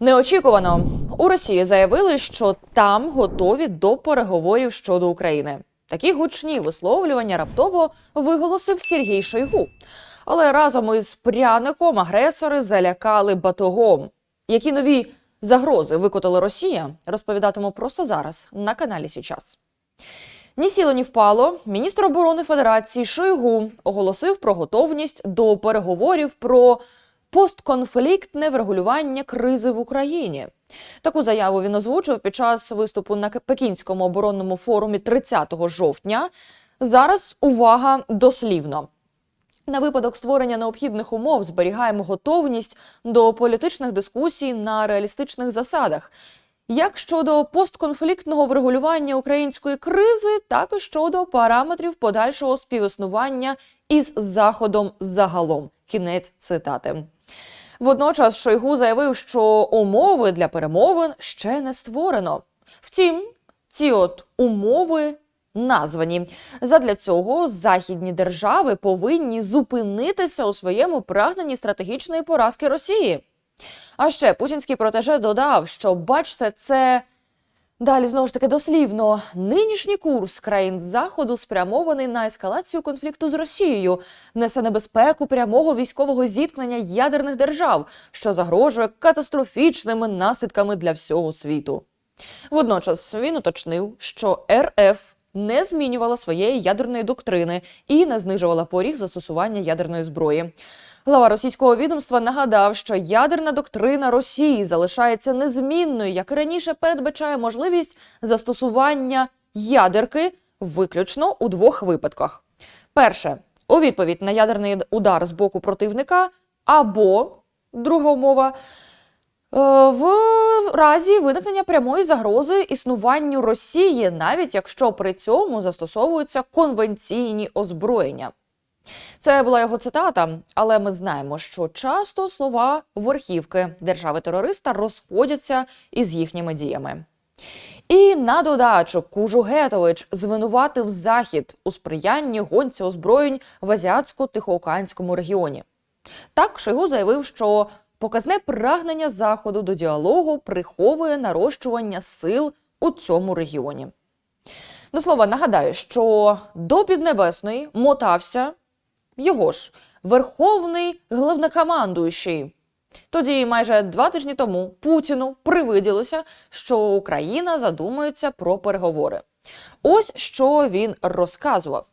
Неочікувано у Росії заявили, що там готові до переговорів щодо України. Такі гучні висловлювання раптово виголосив Сергій Шойгу. Але разом із пряником агресори залякали батогом. Які нові загрози викотила Росія, розповідатиму просто зараз на каналі Січас. Ні сіло, ні впало. Міністр оборони Федерації Шойгу оголосив про готовність до переговорів про постконфліктне врегулювання кризи в Україні. Таку заяву він озвучив під час виступу на Пекінському оборонному форумі 30 жовтня. Зараз увага дослівно. На випадок створення необхідних умов зберігаємо готовність до політичних дискусій на реалістичних засадах, як щодо постконфліктного врегулювання української кризи, так і щодо параметрів подальшого співіснування із Заходом загалом. Кінець цитати. Водночас Шойгу заявив, що умови для перемовин ще не створено. Втім, ці от умови названі. Задля цього західні держави повинні зупинитися у своєму прагненні стратегічної поразки Росії. А ще путінський протеже додав, що бачите, це далі знову ж таки дослівно. Нинішній курс країн заходу спрямований на ескалацію конфлікту з Росією, несе небезпеку прямого військового зіткнення ядерних держав, що загрожує катастрофічними наслідками для всього світу. Водночас він уточнив, що РФ не змінювала своєї ядерної доктрини і не знижувала поріг застосування ядерної зброї. Глава російського відомства нагадав, що ядерна доктрина Росії залишається незмінною, як і раніше передбачає можливість застосування ядерки виключно у двох випадках: перше у відповідь на ядерний удар з боку противника, або друга умова. Е, В разі виникнення прямої загрози існуванню Росії, навіть якщо при цьому застосовуються конвенційні озброєння. Це була його цитата, але ми знаємо, що часто слова верхівки держави-терориста розходяться із їхніми діями. І на додачу Кужугетович звинуватив Захід у сприянні гонці озброєнь в азіатсько-тихоокеанському регіоні. Так Шойгу заявив, що показне прагнення Заходу до діалогу приховує нарощування сил у цьому регіоні. До слова, нагадаю, що до Піднебесної мотався його ж верховний головнокомандуючий. Тоді, майже два тижні тому, Путіну привиділося, що Україна задумується про переговори. Ось що він розказував.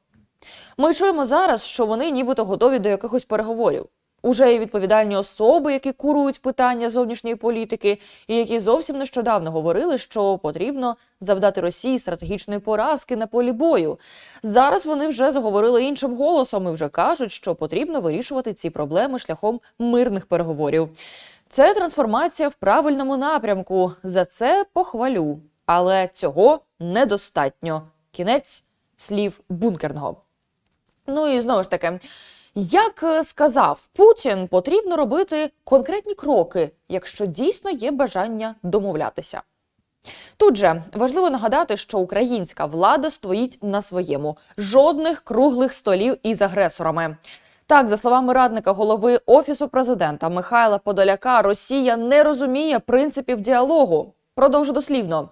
Ми чуємо зараз, що вони нібито готові до якихось переговорів. Уже є відповідальні особи, які курують питання зовнішньої політики, і які зовсім нещодавно говорили, що потрібно завдати Росії стратегічної поразки на полі бою. Зараз вони вже заговорили іншим голосом і вже кажуть, що потрібно вирішувати ці проблеми шляхом мирних переговорів. Це трансформація в правильному напрямку. За це похвалю, але цього недостатньо. Кінець слів бункерного. Ну і знову ж таки. Як е, сказав Путін, потрібно робити конкретні кроки, якщо дійсно є бажання домовлятися. Тут же важливо нагадати, що українська влада стоїть на своєму жодних круглих столів із агресорами. Так, за словами радника голови офісу президента Михайла Подоляка, Росія не розуміє принципів діалогу. Продовжу дослівно.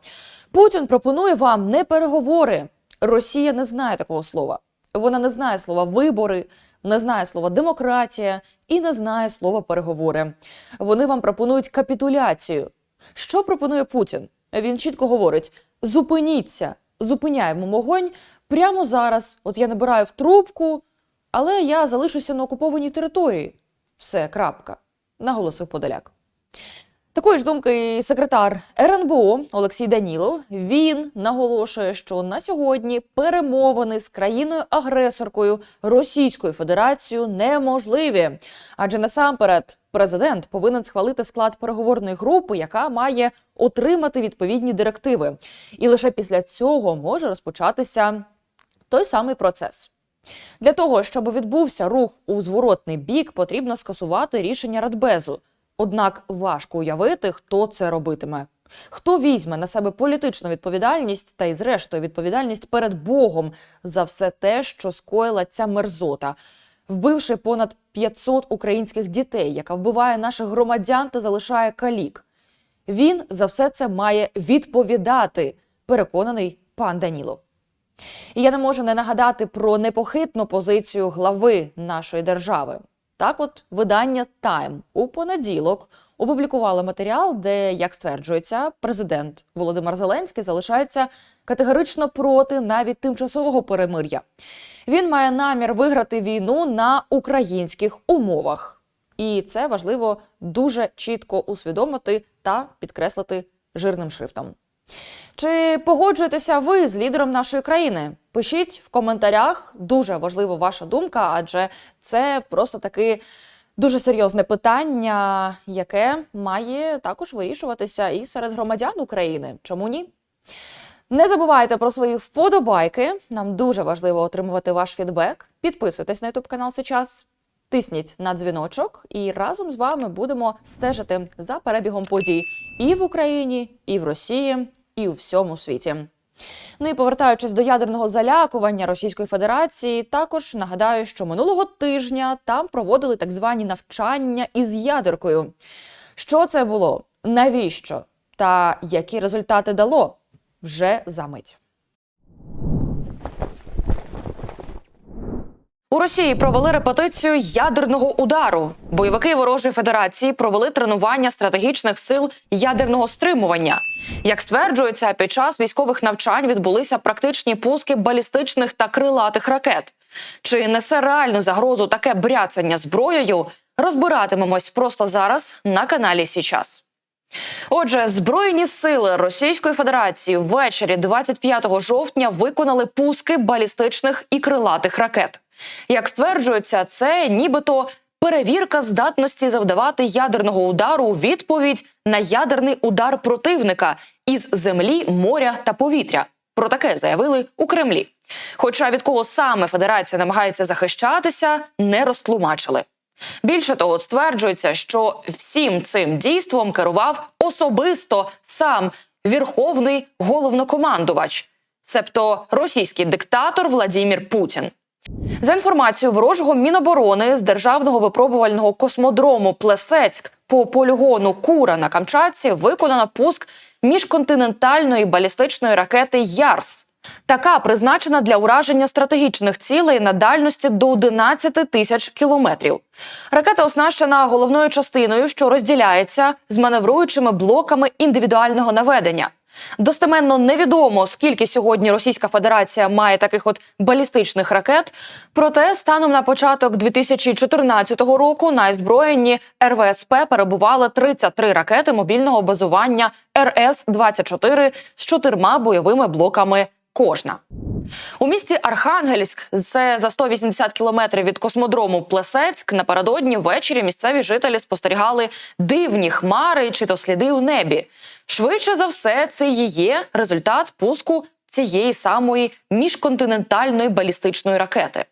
Путін пропонує вам не переговори. Росія не знає такого слова. Вона не знає слова вибори, не знає слова демократія і не знає слова переговори. Вони вам пропонують капітуляцію. Що пропонує Путін? Він чітко говорить: зупиніться, зупиняємо вогонь прямо зараз. От я набираю в трубку, але я залишуся на окупованій території. Все, крапка, наголосив Подоляк. Такої ж думки секретар РНБО Олексій Данілов. Він наголошує, що на сьогодні перемовини з країною-агресоркою Російською Федерацією неможливі, адже насамперед президент повинен схвалити склад переговорної групи, яка має отримати відповідні директиви, і лише після цього може розпочатися той самий процес. Для того щоб відбувся рух у зворотний бік, потрібно скасувати рішення Радбезу. Однак важко уявити, хто це робитиме. Хто візьме на себе політичну відповідальність та й, зрештою, відповідальність перед Богом за все те, що скоїла ця мерзота, вбивши понад 500 українських дітей, яка вбиває наших громадян та залишає калік. Він за все це має відповідати, переконаний пан Данілов. І я не можу не нагадати про непохитну позицію глави нашої держави. Так, от видання Time у понеділок опублікувало матеріал, де, як стверджується, президент Володимир Зеленський залишається категорично проти навіть тимчасового перемир'я. Він має намір виграти війну на українських умовах. І це важливо дуже чітко усвідомити та підкреслити жирним шрифтом. Чи погоджуєтеся ви з лідером нашої країни? Пишіть в коментарях. Дуже важлива ваша думка, адже це просто таки дуже серйозне питання, яке має також вирішуватися і серед громадян України. Чому ні? Не забувайте про свої вподобайки. Нам дуже важливо отримувати ваш фідбек. Підписуйтесь на YouTube канал сейчас. Тисніть на дзвіночок, і разом з вами будемо стежити за перебігом подій і в Україні, і в Росії, і у всьому світі. Ну і повертаючись до ядерного залякування Російської Федерації, також нагадаю, що минулого тижня там проводили так звані навчання із ядеркою. Що це було? Навіщо? Та які результати дало? Вже за мить. У Росії провели репетицію ядерного удару. Бойовики ворожої федерації провели тренування стратегічних сил ядерного стримування. Як стверджується, під час військових навчань відбулися практичні пуски балістичних та крилатих ракет. Чи несе реальну загрозу таке бряцання зброєю? Розбиратимемось просто зараз на каналі Січас. Отже, збройні сили Російської Федерації ввечері 25 жовтня виконали пуски балістичних і крилатих ракет. Як стверджується, це нібито перевірка здатності завдавати ядерного удару у відповідь на ядерний удар противника із землі, моря та повітря. Про таке заявили у Кремлі. Хоча від кого саме Федерація намагається захищатися, не розтлумачили. Більше того, стверджується, що всім цим дійством керував особисто сам вірховний головнокомандувач, себто російський диктатор Владімір Путін. За інформацією ворожого міноборони з державного випробувального космодрому Плесецьк по полігону Кура на Камчатці виконано пуск міжконтинентальної балістичної ракети Ярс. Така призначена для ураження стратегічних цілей на дальності до 11 тисяч кілометрів. Ракета оснащена головною частиною, що розділяється з маневруючими блоками індивідуального наведення. Достеменно невідомо, скільки сьогодні Російська Федерація має таких от балістичних ракет. Проте станом на початок 2014 року на озброєнні РВСП перебували 33 ракети мобільного базування РС-24 з чотирма бойовими блоками кожна. У місті Архангельськ, це за 180 кілометрів від космодрому Плесецьк. Напередодні ввечері місцеві жителі спостерігали дивні хмари чи то сліди у небі. Швидше за все, це і є результат пуску цієї самої міжконтинентальної балістичної ракети.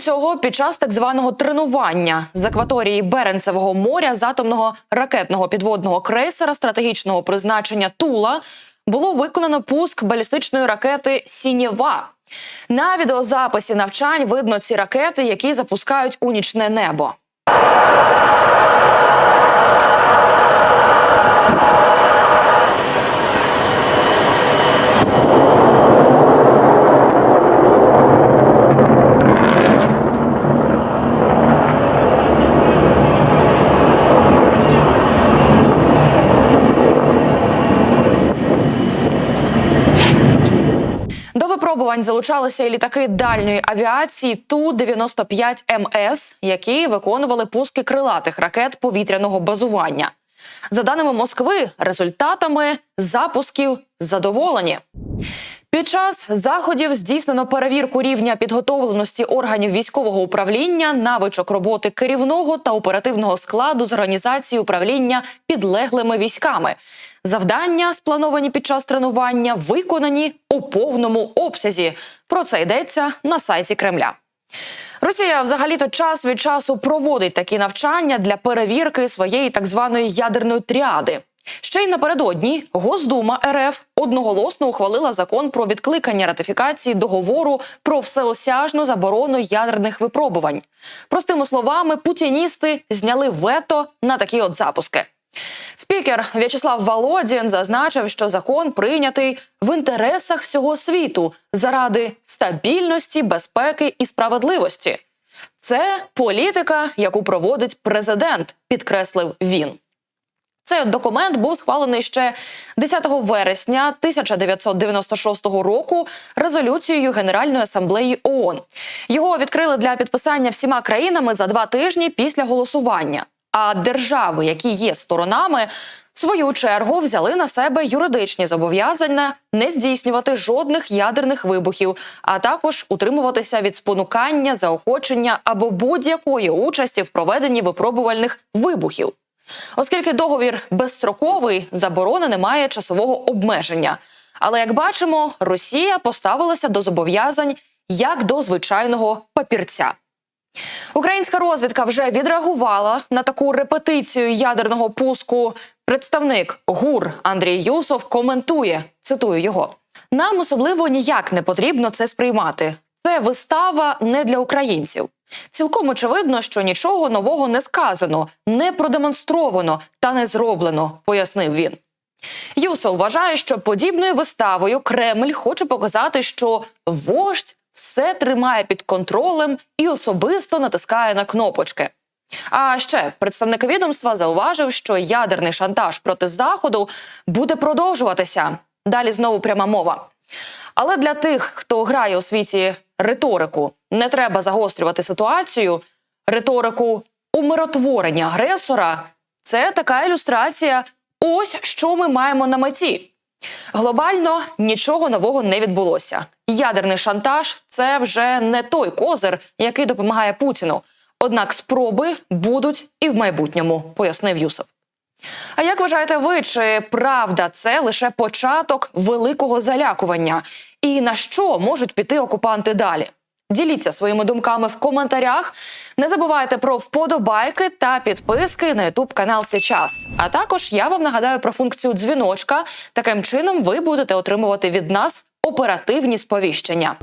Цього, під час так званого тренування з акваторії Беренцевого моря з атомного ракетного підводного крейсера стратегічного призначення Тула було виконано пуск балістичної ракети Сінєва. На відеозаписі навчань видно ці ракети, які запускають у нічне небо. До випробувань залучалися і літаки дальньої авіації Ту-95 МС, які виконували пуски крилатих ракет повітряного базування. За даними Москви, результатами запусків задоволені. Під час заходів здійснено перевірку рівня підготовленості органів військового управління, навичок роботи керівного та оперативного складу з організації управління підлеглими військами. Завдання, сплановані під час тренування, виконані у повному обсязі. Про це йдеться на сайті Кремля. Росія взагалі-то час від часу проводить такі навчання для перевірки своєї так званої ядерної тріади. Ще й напередодні Госдума РФ одноголосно ухвалила закон про відкликання ратифікації договору про всеосяжну заборону ядерних випробувань. Простими словами, путіністи зняли вето на такі от запуски. Спікер В'ячеслав Володін зазначив, що закон прийнятий в інтересах всього світу заради стабільності, безпеки і справедливості. Це політика, яку проводить президент, підкреслив він. Цей документ був схвалений ще 10 вересня 1996 року резолюцією Генеральної асамблеї ООН. Його відкрили для підписання всіма країнами за два тижні після голосування. А держави, які є сторонами, в свою чергу взяли на себе юридичні зобов'язання не здійснювати жодних ядерних вибухів, а також утримуватися від спонукання, заохочення або будь-якої участі в проведенні випробувальних вибухів. Оскільки договір безстроковий, заборони немає часового обмеження. Але як бачимо, Росія поставилася до зобов'язань як до звичайного папірця. Українська розвідка вже відреагувала на таку репетицію ядерного пуску. Представник ГУР Андрій Юсов коментує, цитую його: нам особливо ніяк не потрібно це сприймати. Це вистава не для українців. Цілком очевидно, що нічого нового не сказано, не продемонстровано та не зроблено, пояснив він. Юсов вважає, що подібною виставою Кремль хоче показати, що вождь все тримає під контролем і особисто натискає на кнопочки. А ще представник відомства зауважив, що ядерний шантаж проти заходу буде продовжуватися. Далі знову пряма мова. Але для тих, хто грає у світі риторику, не треба загострювати ситуацію. Риторику умиротворення агресора це така ілюстрація. Ось що ми маємо на меті. Глобально нічого нового не відбулося. Ядерний шантаж це вже не той козир, який допомагає Путіну. Однак спроби будуть і в майбутньому, пояснив Юсов. А як вважаєте ви, чи правда це лише початок великого залякування? І на що можуть піти окупанти далі? Діліться своїми думками в коментарях. Не забувайте про вподобайки та підписки на Ютуб канал Сейчас. А також я вам нагадаю про функцію дзвіночка. Таким чином ви будете отримувати від нас оперативні сповіщення.